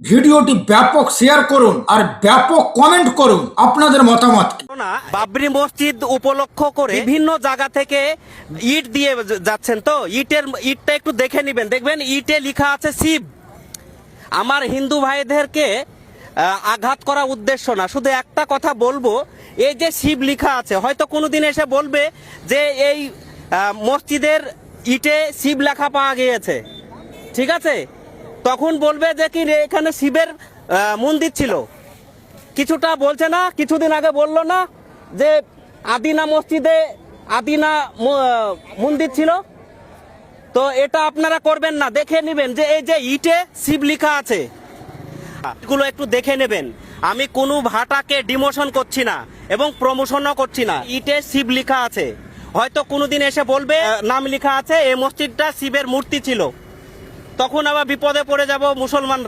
ভিডিওটি ব্যাপক শেয়ার করুন আর ব্যাপক কমেন্ট করুন আপনাদের মতামত। বাবরি মসজিদ উপলক্ষ করে বিভিন্ন জায়গা থেকে ইট দিয়ে যাচ্ছেন। তো ইটের ইটটা একটু দেখে নেবেন। দেখবেন ইটে লেখা আছে শিব। আমার হিন্দু ভাইদেরকে আঘাত করা উদ্দেশ্য না। শুধু একটা কথা বলব, এই যে শিব লেখা আছে, হয়তো কোনোদিন এসে বলবে যে এই মসজিদের ইটে শিব লেখা পাওয়া গিয়েছে। ঠিক আছে? তখন বলবে যে কি রে, এখানে শিবের মন্দির ছিল। কিছুটা বলছে না, কিছুদিন আগে বলল না যে আদিনা মসজিদে আদিনা মন্দির ছিল। তো এটা আপনারা করবেন না, দেখে নেবেন যে এই যে ইটে শিব লিখা আছে। এগুলো একটু দেখে নেবেন। আমি কোনো ভাটাকে ডিমোশন করছি না এবং প্রমোশনও করছি না। ইটে শিব লিখা আছে। হয়তো কোনোদিন এসে বলবে নাম লেখা আছে, এই মসজিদটা শিবের মূর্তি ছিল। তখন আবার বিপদে পড়ে যাব মুসলমান